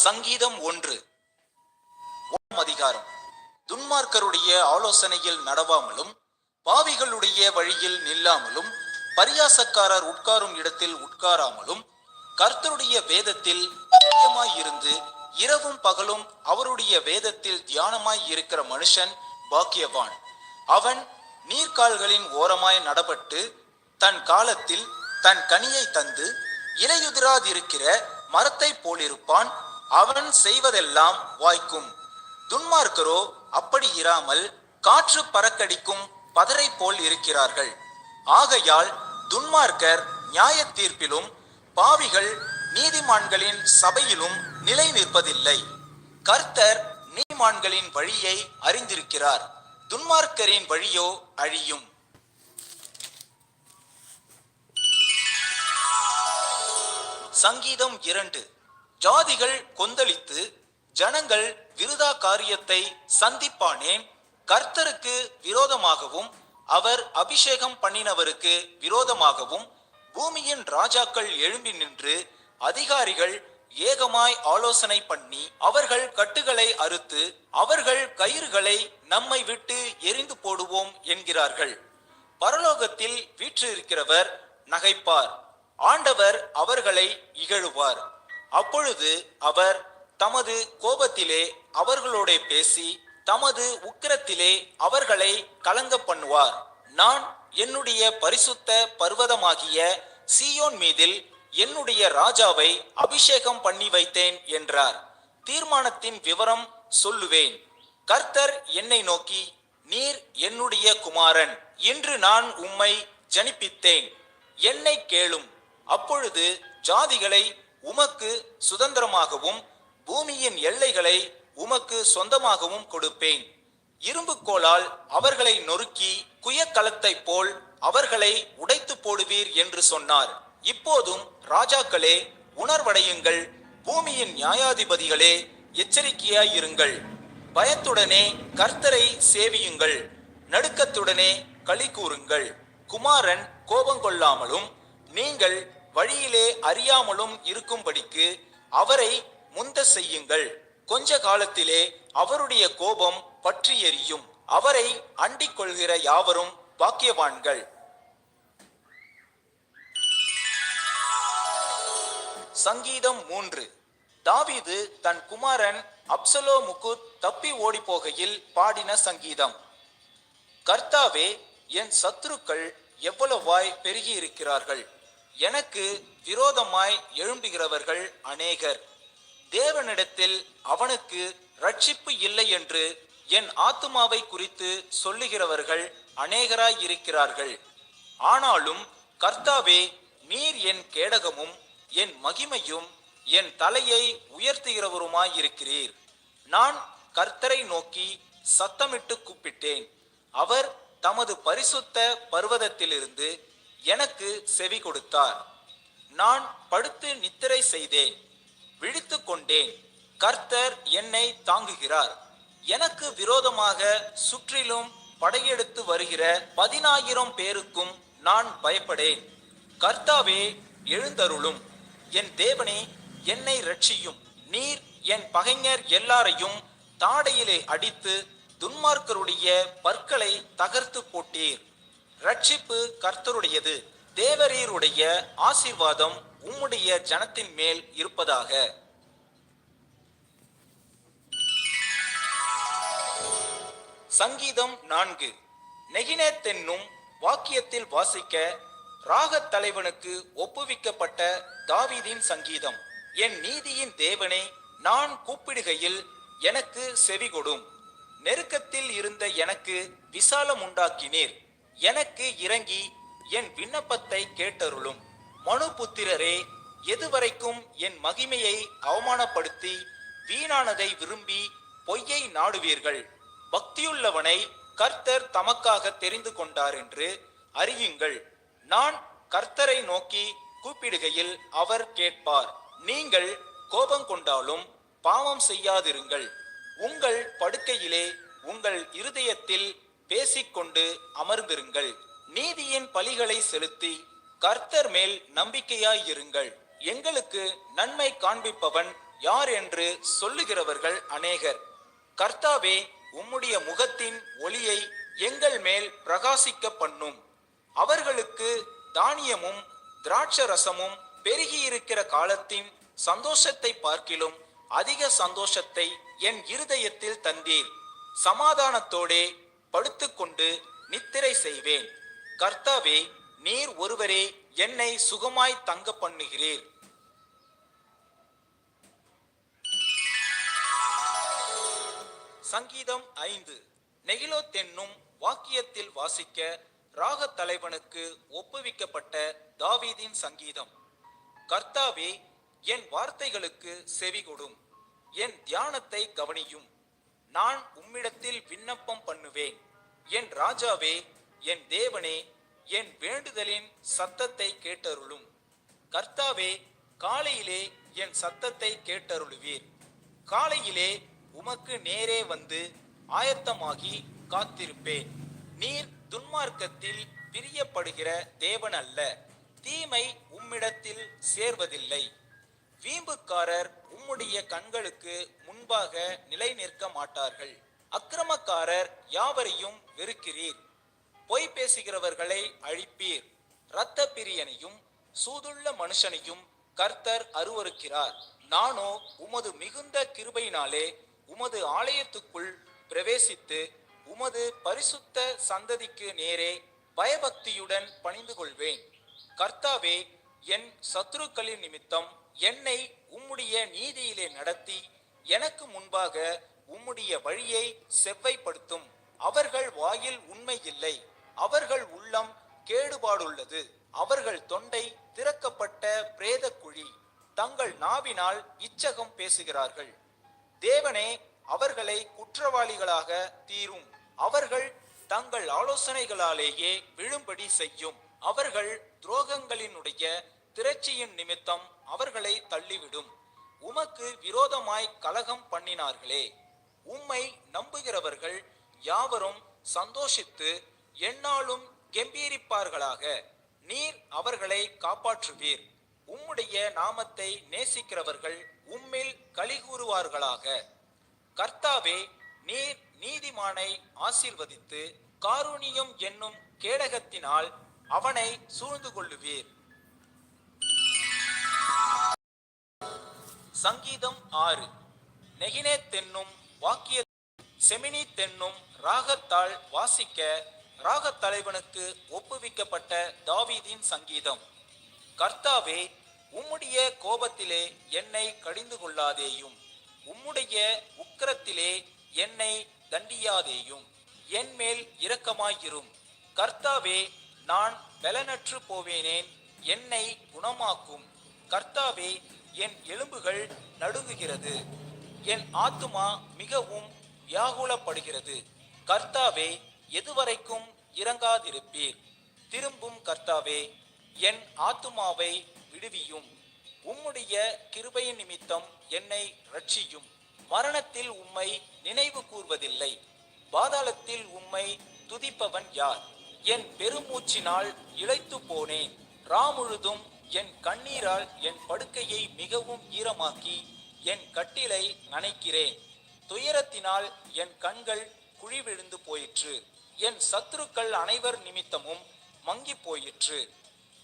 சங்கீதம் ஒன்று. அதிகாரம். துன்மார்க்கருடைய ஆலோசனையில் நடவாமலும் பாவிகளுடைய வழியில் நில்லாமலும் பரியாசக்காரர் உட்காரும் இடத்தில் உட்காராமலும் கர்த்தருடைய வேதத்தில் இருந்து இரவும் பகலும் அவருடைய வேதத்தில் தியானமாய் இருக்கிற மனுஷன் பாக்கியவான். அவன் நீர்க்கால்களின் ஓரமாய் நடப்பட்டு தன் காலத்தில் தன் கனியை தந்து இலையுதிராதிருக்கிற மரத்தைப் போலிருப்பான் அவன் செய்வதெல்லாம் வாய்க்கும். துன்மார்க்கரோ அப்படி இராமல் காற்று பறக்கடிக்கும் பதரை போல் இருக்கிறார்கள். ஆகையால் துன்மார்க்கர் நியாய தீர்ப்பிலும் பாவிகள் நீதிமான்களின் சபையிலும் நிலை நிற்பதில்லை. கர்த்தர் நீதிமான்களின் வழியை அறிந்திருக்கிறார். துன்மார்க்கரின் வழியோ அழியும். சங்கீதம் இரண்டு. ஜாதிகள் கொந்தளித்து ஜனங்கள் விருதா காரியத்தை சந்திப்பானேன் கர்த்தருக்கு விரோதமாகவும் அவர் அபிஷேகம் பண்ணினவருக்கு விரோதமாகவும் பூமியின் ராஜாக்கள் எழும்பி நின்று அதிகாரிகள் ஏகமாய் ஆலோசனை பண்ணி அவர்கள் கட்டுகளை அறுத்து அவர்கள் கயிறுகளை நம்மை விட்டு எரிந்து போடுவோம் என்கிறார்கள். பரலோகத்தில் வீற்றிருக்கிறவர் நகைப்பார். ஆண்டவர் அவர்களை இகழுவார். அப்பொழுது அவர் தமது கோபத்திலே அவர்களோட பேசி தமது உக்கிரத்திலே அவர்களை கலங்க பண்ணுவார். நான் என்னுடைய பரிசுத்த பர்வதமாகிய சீயோன் மீதில் என்னுடைய ராஜாவை அபிஷேகம் பண்ணி வைத்தேன் என்றார். தீர்மானத்தின் விவரம் சொல்லுவேன். கர்த்தர் என்னை நோக்கி நீர் என்னுடைய குமாரன் இன்று நான் உம்மை ஜனிப்பித்தேன். என்னை கேளும். அப்பொழுது ஜாதிகளை உமக்கு சுதந்திரமாகவும் பூமியின் எல்லைகளை உமக்கு சொந்தமாகவும் கொடுப்பேன். இரும்பு கோலால் அவர்களை நொறுக்கி குயக்கலத்தைப் போல் அவர்களை உடைத்து போடுவீர் என்று சொன்னார். இப்போதும் ராஜாக்களே உணர்வடையுங்கள். பூமியின் நியாயாதிபதிகளே எச்சரிக்கையாயிருங்கள். பயத்துடனே கர்த்தரை சேவியுங்கள். நடுக்கத்துடனே களி கூறுங்கள். குமாரன் கோபங்கொள்ளாமலும் நீங்கள் வழியிலே அறியாமலும் இருக்கும்படிக்கு அவரை முந்த செய்யுங்கள். கொஞ்ச காலத்திலே அவருடைய கோபம் பற்றி எரியும் அவரை அண்டிக் கொள்கிற யாவரும் பாக்கியவான்கள். சங்கீதம் மூன்று. தாவீது தன் குமாரன் அப்சலோமுக்கு தப்பி ஓடி போகையில் பாடின சங்கீதம். கர்த்தாவே என் சத்துருக்கள் எவ்வளவாய் பெருகி இருக்கிறார்கள் எனக்கு விரோதமாய் எழும்புகிறவர்கள் அநேகர். தேவனிடத்தில் அவனுக்கு ரட்சிப்பு இல்லை என்று என் ஆத்துமாவை குறித்து சொல்லுகிறவர்கள் அநேகராய் இருக்கிறார்கள். ஆனாலும் கர்த்தாவே நீர் என் கேடகமும் என் மகிமையும் என் தலையை உயர்த்துகிறவருமாயிருக்கிறீர் நான் கர்த்தரை நோக்கி சத்தமிட்டு கூப்பிட்டேன். அவர் தமது பரிசுத்த பர்வதத்திலிருந்து எனக்கு செவி கொடுத்தார். நான் படுத்து நித்திரை செய்தேன். விழித்து கொண்டேன். கர்த்தர் என்னை தாங்குகிறார். எனக்கு விரோதமாக சுற்றிலும் படையெடுத்து வருகிற பதினாயிரம் பேருக்கும் நான் பயப்படேன். கர்த்தாவே எழுந்தருளும். என் தேவனே என்னை ரட்சியும் நீர் என் பகைஞர் எல்லாரையும் தாடையிலே அடித்து துன்மார்க்கருடைய பற்களை தகர்த்து போட்டீர். ரட்சிப்பு கர்த்தருடையது. தேவரீருடைய ஆசீர்வாதம் உம்முடைய ஜனத்தின் மேல் இருப்பதாக. சங்கீதம் நான்கு. நெகினேத் என்னும் வாக்கியத்தில் வாசிக்க ராகத் தலைவனுக்கு ஒப்புவிக்கப்பட்ட தாவீதின் சங்கீதம். என் நீதியின் தேவனே நான் கூப்பிடுகையில் எனக்கு செவிகொடும். நெருக்கத்தில் இருந்த எனக்கு விசாலம் உண்டாக்கினீர் எனக்கு இறங்கி என் விண்ணப்பத்தை கேட்டருளும். மனுபுத்திரரே எதுவரைக்கும் என் மகிமையை அவமானப்படுத்தி வீணானதை விரும்பி பொய்யை நாடுவீர்கள். பக்தியுள்ளவனை கர்த்தர் தமக்காக தெரிந்து கொண்டார் என்று அறியுங்கள். நான் கர்த்தரை நோக்கி கூப்பிடுகையில் அவர் கேட்பார். நீங்கள் கோபம் கொண்டாலும் பாவம் செய்யாதிருங்கள். உங்கள் படுக்கையிலே உங்கள் இருதயத்தில் பேசிக்கொண்டு அமர்ந்திருங்கள். நீதியின் பலிகளை செலுத்தி கர்த்தர் மேல் நம்பிக்கையாயிருங்கள் எங்களுக்கு நன்மை காண்பிப்பவன் யார் என்று சொல்லுகிறவர்கள் அநேகர். கர்த்தாவே உம்முடைய முகத்தின் ஒளியை எங்கள் மேல் பிரகாசிக்க பண்ணும். அவர்களுக்கு தானியமும் திராட்சரசமும் பெருகியிருக்கிற காலத்தின் சந்தோஷத்தை பார்க்கிலும் அதிக சந்தோஷத்தை என் இருதயத்தில் தந்தீர். சமாதானத்தோடே படுத்துக்கொண்டு நித்திரை செய்வேன். கர்த்தாவே நீர் ஒருவரே என்னை சுகமாய் தங்க பண்ணுகிறீர். சங்கீதம் ஐந்து. நெகிலோத் என்னும் வாக்கியத்தில் வாசிக்க ராக தலைவனுக்கு ஒப்புவிக்கப்பட்ட தாவீதின் சங்கீதம். கர்த்தாவே என் வார்த்தைகளுக்கு செவிகொடும். என் தியானத்தை கவனியும். நான் உம்மிடத்தில் விண்ணப்பம் பண்ணுவேன். என் ராஜாவே என் தேவனே என் வேண்டுதலின் சத்தத்தை கேட்டருளும். கர்த்தாவே காலையிலே என் சத்தத்தை கேட்டருளுவீர். காலையிலே உமக்கு நேரே வந்து ஆயத்தமாகி காத்திருப்பேன். நீர் துன்மார்க்கத்தில் பிரியப்படுகிற தேவன் அல்ல தீமை உம்மிடத்தில் சேர்வதில்லை. வீம்புக்காரர் உம்முடைய கண்களுக்கு முன்பாக நிலை நிற்க மாட்டார்கள். அக்கிரமக்காரர் யாவரையும் வெறுக்கிறீர். பொய் பேசுகிறவர்களை அழிப்பீர். இரத்த பிரியனையும் சூதுள்ள மனுஷனையும் கர்த்தர் அருவருக்கிறார். நானோ உமது மிகுந்த கிருபையினாலே உமது ஆலயத்துக்குள் பிரவேசித்து உமது பரிசுத்த சந்ததிக்கு நேரே பயபக்தியுடன் பணிந்து கொள்வேன் கர்த்தாவே என் சத்துருக்களின் நிமித்தம் என்னை உம்முடைய நீதியிலே நடத்தி எனக்கு முன்பாக உம்முடைய வழியை செவ்வைப்படுத்தும். அவர்கள் வாயில் உண்மை இல்லை. அவர்கள் உள்ளம் கேடுபாடுள்ளது. அவர்கள் தொண்டை திறக்கப்பட்ட பிரேத குழி தங்கள் நாவினால் இச்சகம் பேசுகிறார்கள். தேவனே அவர்களை குற்றவாளிகளாக தீரும். அவர்கள் தங்கள் ஆலோசனைகளாலேயே விழும்படி செய்யும். அவர்கள் துரோகங்களினுடைய திரட்சியின் நிமித்தம் அவர்களை தள்ளிவிடும். உமக்கு விரோதமாய் கலகம் பண்ணினார்களே. உம்மை நம்புகிறவர்கள் யாவரும் சந்தோஷித்து எந்நாளும் கெம்பீரிப்பார்களாக. நீர் அவர்களை காப்பாற்றுவீர். உம்முடைய நாமத்தை நேசிக்கிறவர்கள் உம்மில் கலிகூறுவார்களாக கர்த்தாவே நீர் நீதிமானை ஆசீர்வதித்து காருணியம் என்னும் கேடகத்தினால் அவனை சூழ்ந்து கொள்ளுவீர். சங்கீதம் ஆறு. நெகினே தென்னும் வாக்கிய செமினி தென்னும் ராகத்தால் வாசிக்க ராகத் தலைவனுக்கு ஒப்புவிக்கப்பட்ட தாவீதின் சங்கீதம். கர்த்தாவே உம்முடைய கோபத்திலே என்னை கடிந்து கொள்ளாதேயும் உம்முடைய உக்கிரத்திலே என்னை தண்டியாதேயும் என் மேல் இரக்கமாயிரும். கர்த்தாவே நான் பலனற்று போவேனேன் என்னை குணமாக்கும். கர்த்தாவே என் எலும்புகள் நடுங்குகிறது. என் ஆத்துமா மிகவும் வியாகுலப்படுகிறது. கர்த்தாவே எதுவரைக்கும் இறங்காதிருப்பீர் திரும்பும் கர்த்தாவே என் ஆத்துமாவை விடுவியும். உம்முடைய கிருபையின் நிமித்தம் என்னை ரட்சியும் மரணத்தில் உம்மை நினைவு கூர்வதில்லை. பாதாளத்தில் உம்மை துதிப்பவன் யார்? என் பெருமூச்சினால் இழைத்து போனேன். ராமுழுதும் என் கண்ணீரால் என் படுக்கையை மிகவும் ஈரமாக்கி என் கட்டிலை நனைக்கிறேன். துயரத்தினால் என் கண்கள் குழி விழுந்து போயிற்று. என் சத்துருக்கள் அனைவர் நிமித்தமும் மங்கி போயிற்று.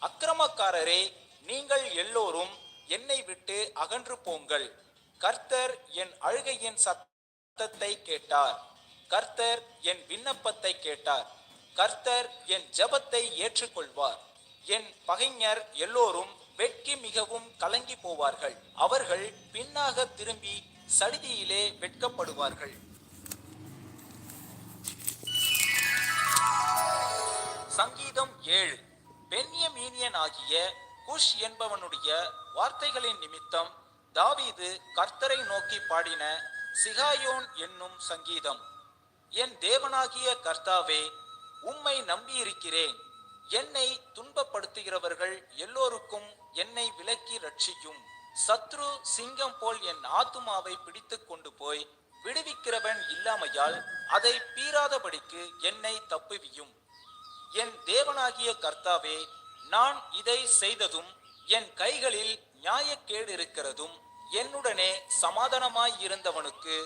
அக்கிரமக்காரரே நீங்கள் எல்லோரும் என்னை விட்டு அகன்று போங்கள். கர்த்தர் என் அழுகையின் சத்தத்தை கேட்டார். கர்த்தர் என் விண்ணப்பத்தை கேட்டார். கர்த்தர் என் ஜெபத்தை ஏற்றுக்கொள்வார். என் பகைஞர் எல்லோரும் வெட்கி மிகவும் கலங்கி போவார்கள். அவர்கள் பின்னாக திரும்பி சடிதியிலே வெட்கப்படுவார்கள். சங்கீதம் ஏழு. பெண்யமீனியன் ஆகிய குஷ் என்பவனுடைய வார்த்தைகளின் நிமித்தம் தாவீது கர்த்தரை நோக்கி பாடின சிகாயோன் என்னும் சங்கீதம். என் தேவனாகிய கர்த்தாவே உம்மை நம்பியிருக்கிறேன். என்னை துன்பப்படுத்துகிறவர்கள் எல்லோருக்கும் என்னை விலக்கி ரட்சியும் சத்ரு சிங்கம் போல் என் ஆத்துமாவை பிடித்து கொண்டு போய் விடுவிக்கிறவன் இல்லாமையால் அதை பீறாதபடிக்கு என்னை தப்புவியும். என் தேவனாகிய கர்த்தாவே நான் இதை செய்ததும் என் கைகளில் நியாயக்கேடு இருக்கிறதும் என்னுடனே சமாதானமாய் இருந்தவனுக்கு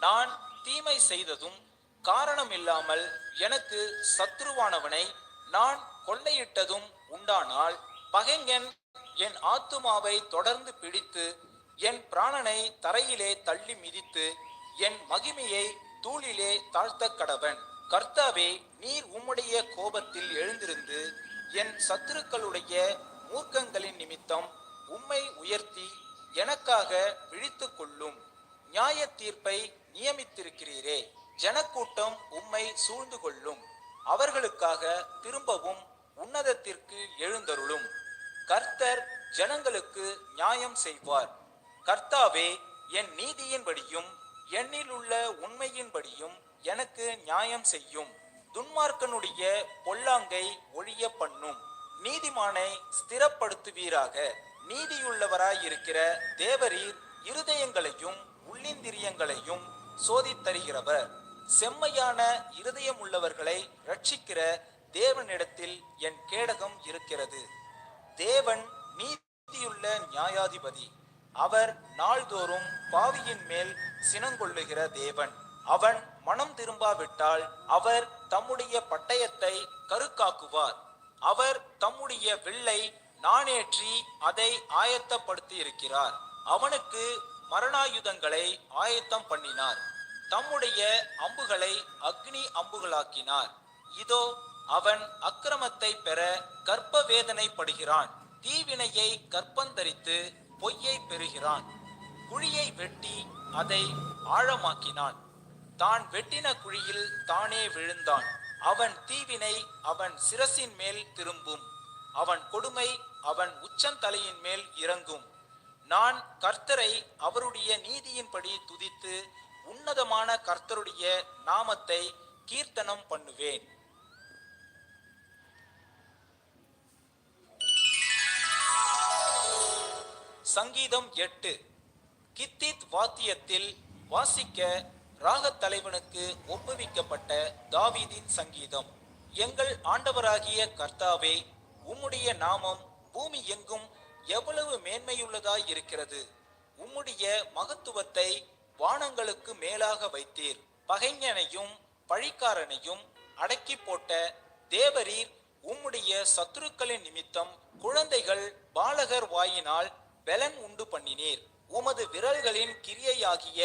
நான் தீமை செய்ததும் காரணமில்லாமல் எனக்கு சத்ருவானவனை நான் கொள்ளையிட்டதும் உண்டானால் பகைஞன் என் ஆத்துமாவை தொடர்ந்து பிடித்து என் பிராணனை தரையிலே தள்ளி மிதித்து என் மகிமையை தூளிலே தாழ்த்த கடவன். கர்த்தாவே நீர் உம்முடைய கோபத்தில் எழுந்திருந்து என் சத்துருக்களுடைய மூர்க்கங்களின் நிமித்தம் உம்மை உயர்த்தி எனக்காக விழித்து கொள்ளும். நியாய தீர்ப்பை நியமித்திருக்கிறீரே. ஜனக்கூட்டம் உம்மை சூழ்ந்து கொள்ளும் அவர்களுக்காக திரும்பவும் உன்னதத்திற்கு எழுந்தருளும். கர்த்தர் ஜனங்களுக்கு நியாயம் செய்வார். கர்த்தாவே என் நீதியின்படியும் என்னில் உள்ள உண்மையின்படியும் எனக்கு நியாயம் செய்யும். துன்மார்க்கனுடைய பொல்லாங்கை ஒழிய பண்ணும். நீதிமானை ஸ்திரப்படுத்துவீராக. நீதியுள்ளவராயிருக்கிற தேவரீர் இருதயங்களையும் உள்ளிந்திரியங்களையும் சோதித்தருகிறவர் செம்மையான இருதயம் உள்ளவர்களை ரட்சிக்கிற தேவனிடத்தில் என் கேடகம் இருக்கிறது. தேவன் நீதியுள்ள நியாயாதிபதி. அவர் நாள்தோறும் பாவியின் மேல் சினங்கொள்ளுகிற தேவன். அவன் மனம் திரும்பாவிட்டால் அவர் தம்முடைய பட்டயத்தை கருக்காக்குவார். அவர் தம்முடைய வில்லை நாணேற்றி அதை ஆயத்தப்படுத்தி இருக்கிறார் அவனுக்கு மரணாயுதங்களை ஆயத்தம் பண்ணினார். தம்முடைய அம்புகளை அக்னி அம்புகளாக்கினார். இதோ அவன் அக்கிரமத்தை பெற கர்ப்ப வேதனைப்படுகிறான் தீவினையை கற்பந்தரித்து பொய்யை பெறுகிறான். குழியை வெட்டி அதை ஆழமாக்கினான். தான் வெட்டின குழியில் தானே விழுந்தான். அவன் தீவினை அவன் சிரசின் மேல் திரும்பும். அவன் கொடுமை அவன் உச்சந்தலையின் மேல் இறங்கும். நான் கர்த்தரை அவருடைய நீதியின்படி துதித்து உன்னதமான கர்த்தருடைய நாமத்தை கீர்த்தனம் பண்ணுவேன். சங்கீதம் எட்டு. கித்தித் வாத்தியத்தில் வாசிக்க ராகத் தலைவனுக்கு ஒப்புவிக்கப்பட்ட தாவீதின் சங்கீதம். எங்கள் ஆண்டவராகிய கர்த்தாவே உம்முடைய நாமம் பூமி எங்கும் எவ்வளவு மேன்மையுள்ளதாய் இருக்கிறது. உம்முடைய மகத்துவத்தை வானங்களுக்கு மேலாக வைத்தீர். பகைஞனையும் பழிக்காரனையும் அடக்கி போட்ட தேவரீர் உம்முடைய சத்துருக்களின் நிமித்தம் குழந்தைகள் பாலகர் வாயினால் பலன் உண்டு பண்ணினீர். உமது விரல்களின் கிரியையாகிய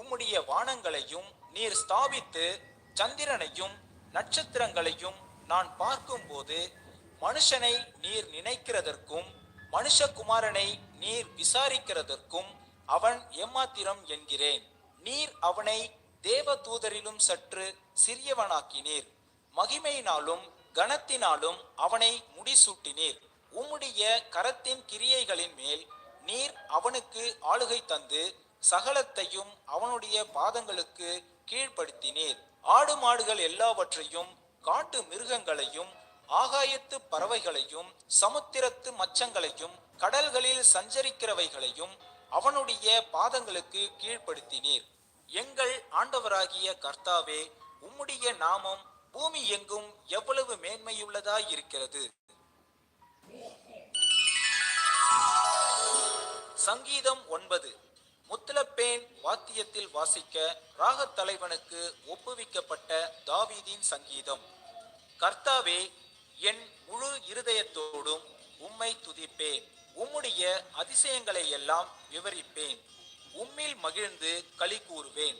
உம்முடைய வானங்களையும் நீர் ஸ்தாபித்து சந்திரனையும் நட்சத்திரங்களையும் நான் பார்க்கும்போது மனுஷனை நீர் நினைக்கிறதற்கும் மனுஷகுமாரனை நீர் விசாரிக்கிறதற்கும் அவன் எம்மாத்திரம் என்கிறேன். நீர் அவனை தேவ தூதரிலும் சற்று சிறியவனாக்கினீர். மகிமையினாலும் கனத்தினாலும் அவனை முடிசூட்டினீர். உம்முடைய கரத்தின் கிரியைகளின் மேல் நீர் அவனுக்கு ஆளுகை தந்து சகலத்தையும் அவனுடைய பாதங்களுக்கு கீழ்ப்படுத்தினீர். ஆடு மாடுகள் எல்லாவற்றையும் காட்டு மிருகங்களையும் ஆகாயத்து பறவைகளையும் சமுத்திரத்து மச்சங்களையும் கடல்களில் சஞ்சரிக்கிறவைகளையும் அவனுடைய பாதங்களுக்கு கீழ்ப்படுத்தினீர். எங்கள் ஆண்டவராகிய கர்த்தாவே உம்முடைய நாமம் பூமி எங்கும் எவ்வளவு மேன்மையுள்ளதாய் இருக்கிறது. சங்கீதம் ஒன்பது. முத்தலப்பேன் வாத்தியத்தில் வாசிக்க ராகத் தலைவனுக்கு ஒப்புவிக்கப்பட்ட தாவீதின் சங்கீதம். கர்த்தாவே என் முழு இருதயத்தோடும் உம்மை துதிப்பேன். உம்முடைய அதிசயங்களை எல்லாம் விவரிப்பேன். உம்மில் மகிழ்ந்து களி கூறுவேன்.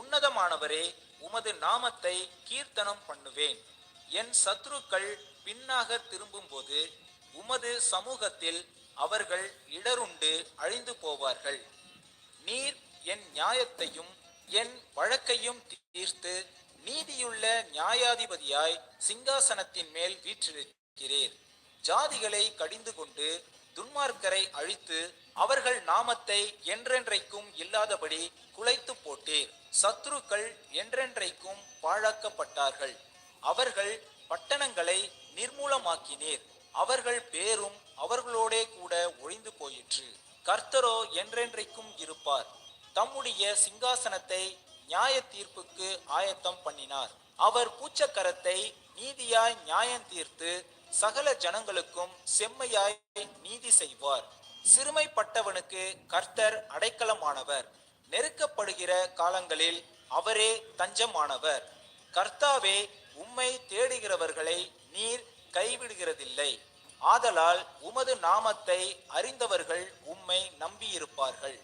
உன்னதமானவரே உமது நாமத்தை கீர்த்தனம் பண்ணுவேன். என் சத்ருக்கள் பின்னாக திரும்பும்போது உமது சமூகத்தில் அவர்கள் இடருண்டு அழிந்து போவார்கள். நீர் என் நியாயத்தையும் என் வழக்கையும் தீர்த்து நீதியுள்ள நியாயாதிபதியாய் சிங்காசனத்தின் மேல் வீற்றிருக்கிறீர். ஜாதிகளை கடிந்து கொண்டு துன்மார்க்கரை அழித்து அவர்கள் நாமத்தை என்றென்றைக்கும் இல்லாதபடி குலைத்து போட்டீர். சத்ருக்கள் என்றென்றைக்கும் பாழாக்கப்பட்டார்கள். அவர்கள் பட்டணங்களை நிர்மூலமாக்கினீர். அவர்கள் பேரும் அவர்களோடே கூட ஒழிந்து போயிற்று. கர்த்தரோ என்றென்றைக்கும் இருப்பார். தம்முடைய சிங்காசனத்தை நியாய தீர்ப்புக்கு ஆயத்தம் பண்ணினார். அவர் பூச்சக்கரத்தை நீதியாய் நியாயம் தீர்த்து சகல ஜனங்களுக்கும் செம்மையாய் நீதி செய்வார். சிறுமைப்பட்டவனுக்கு கர்த்தர் அடைக்கலமானவர். நெருக்கப்படுகிற காலங்களில் அவரே தஞ்சமானவர். கர்த்தாவே உம்மை தேடுகிறவர்களை நீர் கைவிடுகிறதில்லை. ஆதலால் உமது நாமத்தை அறிந்தவர்கள் உம்மை நம்பியிருப்பார்கள்.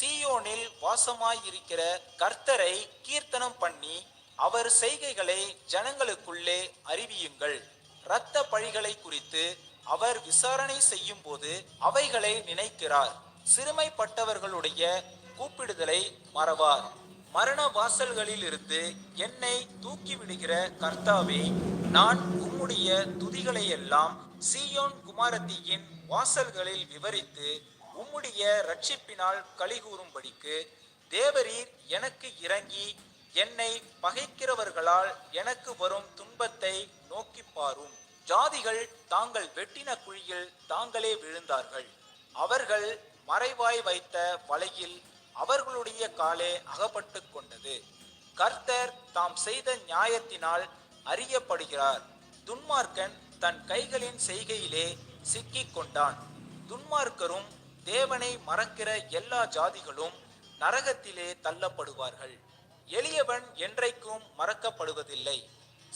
சீயோனில் வாசமாயிருக்கிற கர்த்தரை கீர்த்தனம் பண்ணி அவர் செய்கைகளை ஜனங்களுக்குள்ளே அறிவியுங்கள். இரத்த பழிகளை குறித்து அவர் விசாரணை செய்யும் போது அவைகளை நினைக்கிறார். சிறுமைப்பட்டவர்களுடைய கூப்பிடுதலை மறவார். மரண வாசல்களில் இருந்து என்னை தூக்கிவிடுகிற கர்த்தாவே நான் உம்முடைய துதிகளை எல்லாம் சீயோன் குமாரத்தியின் வாசல்களில் விவரித்து உம்முடைய ரட்சிப்பினால் கலிகூறும்படிக்கு தேவரீர் எனக்கு இறங்கி என்னை பகைக்கிறவர்களால் எனக்கு வரும் துன்பத்தை நோக்கி பாரும். ஜாதிகள் தாங்கள் வெட்டின குழியில் தாங்களே விழுந்தார்கள். அவர்கள் மறைவாய் வைத்த வலையில் அவர்களுடைய காலே அகப்பட்டு கொண்டது. கர்த்தர் தாம் செய்த நியாயத்தினால் அறியப்படுகிறார். துன்மார்க்கன் தன் கைகளின் செய்கையிலே சிக்கிக் கொண்டான். துன்மார்க்கரும் தேவனை மறக்கிற எல்லா ஜாதிகளும் நரகத்திலே தள்ளப்படுவார்கள். எளியவன் என்றைக்கும் மறக்கப்படுவதில்லை.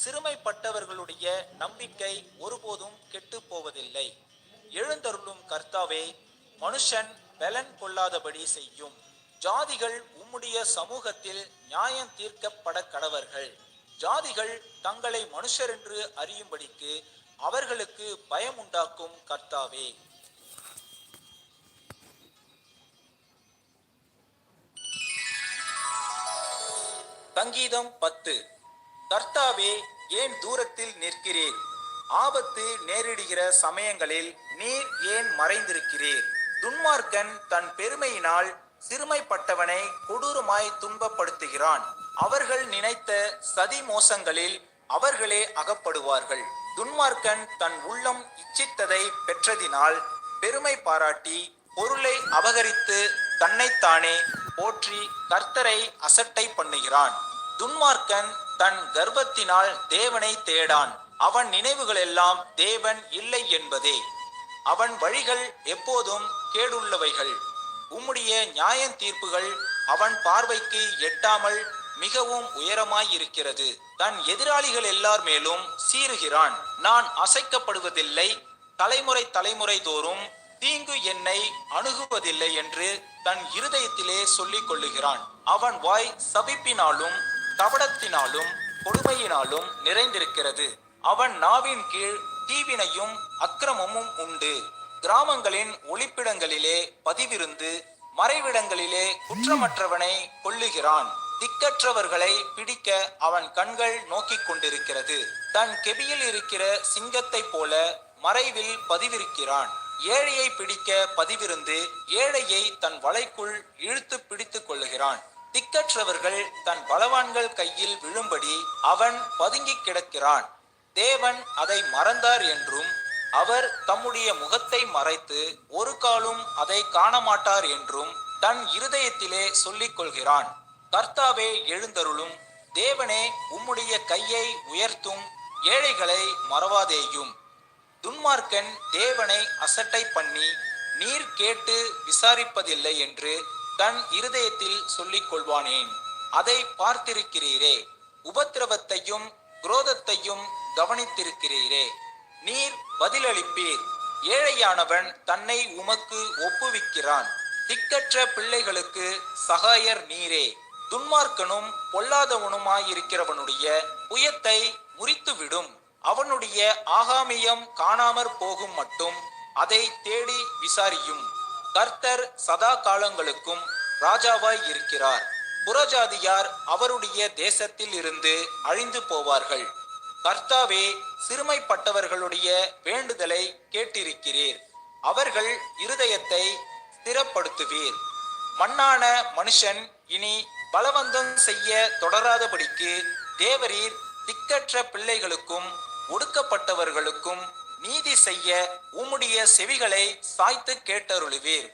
சிறுமைப்பட்டவர்களுடைய நம்பிக்கை ஒருபோதும் கெட்டுப் போவதில்லை எழுந்தருளும் கர்த்தாவே மனுஷன் பலன் கொள்ளாதபடி செய்யும். ஜாதிகள் உம்முடைய சமூகத்தில் நியாயம் தீர்க்கப்பட கடவர்கள். ஜாதிகள் தங்களை மனுஷர் என்று அறியும்படிக்கு அவர்களுக்கு பயம் உண்டாக்கும் கர்த்தாவே. சங்கீதம் பத்து. கர்த்தாவே ஏன் தூரத்தில் நிற்கிறீர்? ஆபத்து நேரிடுகிற சமயங்களில் நீர் ஏன் மறைந்திருக்கிறீர்? துன்மார்க்கன் தன் பெருமையினால் சிறுமைப்பட்டவனை கொடூரமாய் துன்பப்படுத்துகிறான். அவர்கள் நினைத்த சதி மோசங்களில் அவர்களே அகப்படுவார்கள். துன்மார்க்கன் தன் உள்ளம் இச்சித்ததை பெற்றதினால் பெருமை பாராட்டி பொருளை அபகரித்து தன்னைத்தானே போற்றி கர்த்தரை அசட்டை பண்ணுகிறான். துன்மார்க்கன் தன் கர்ப்பத்தினால் தேவனை தேடான். அவன் நினைவுகளெல்லாம் தேவன் இல்லை என்பதே. அவன் வழிகள் எப்போதும் கேடுள்ளவைகள். உம்முடைய நியாயம் தீர்ப்புகள் அவன் பார்வைக்கு எட்டாமல் மிகவும் உயரமாயிருக்கிறது. தன் எதிராளிகள் எல்லார் மேலும் சீறுகிறான். நான் அசைக்கப்படுவதில்லை. தலைமுறை தலைமுறை தோறும் தீங்கு என்னை அணுகுவதில்லை என்று தன் இருதயத்திலே சொல்லிக் கொள்ளுகிறான் அவன் வாய் சபிப்பினாலும் தவடத்தினாலும் கொடுமையினாலும் நிறைந்திருக்கிறது. அவன் நாவின் கீழ் தீவினையும் அக்கிரமமும் உண்டு. கிராமங்களின் ஒளிப்பிடங்களிலே பதிவிருந்து மறைவிடங்களிலே குற்றமற்றவனை கொள்ளுகிறான் திக்கற்றவர்களை பிடிக்க அவன் கண்கள் நோக்கிக் கொண்டிருக்கிறது. தன் கெபியில் இருக்கிற சிங்கத்தைப் போல மறைவில் பதிவிருக்கிறான். ஏழையை பிடிக்க பதிவிருந்து ஏழையை தன் வலைக்குள் இழுத்து பிடித்துக் கொள்ளுகிறான். திக்கற்றவர்கள் தன் பலவான்கள் கையில் விழும்படி அவன் பதுங்கி கிடக்கிறான். தேவன் அதை மறந்தார் என்றும் அவர் தம்முடைய முகத்தை மறைத்து ஒரு காலும் அதை காணமாட்டார் என்றும் தன் இருதயத்திலே சொல்லிக் கொள்கிறான். கர்த்தாவே எழுந்தருளும் தேவனே உம்முடைய கையை உயர்த்தும் ஏழைகளை மறவாதேயும். துன்மார்க்கன் தேவனை அசட்டை பண்ணி நீர் கேட்டு விசாரிப்பதில்லை என்று தன் இருதயத்தில் சொல்லிக் கொள்வானேன். அதை பார்த்திருக்கிறீரே. உபத்திரவத்தையும் குரோதத்தையும் கவனித்திருக்கிறீரே. நீர் பதிலளிப்பீர். ஏழையானவன் தன்னை உமக்கு ஒப்புவிக்கிறான். திக்கற்ற பிள்ளைகளுக்கு சகாயர் நீரே. துன்மார்க்கனும் பொல்லாதவனுமாயிருக்கிறவனுடைய புயத்தை முறித்துவிடும். அவனுடைய ஆகாமியம் காணாமற் போகும் மட்டும் அதை தேடி விசாரியும். கர்த்தர் சதா காலங்களுக்கும் ராஜாவாய் இருக்கிறார். புறஜாதியார் அவருடைய தேசத்தில் இருந்து அழிந்து போவார்கள். கர்த்தாவே சிறுமைப்பட்டவர்களுடைய வேண்டுதலை கேட்டிருக்கிறீர். அவர்கள் இருதயத்தை ஸ்திரப்படுத்துவீர். மண்ணான மனுஷன் இனி பலவந்தம் செய்ய தொடராதபடிக்கு தேவரீர் திக்கற்ற பிள்ளைகளுக்கும் ஒடுக்கப்பட்டவர்களுக்கும் நீதி செய்ய உம்முடைய செவிகளை சாய்த்து கேட்டருளுவீர்.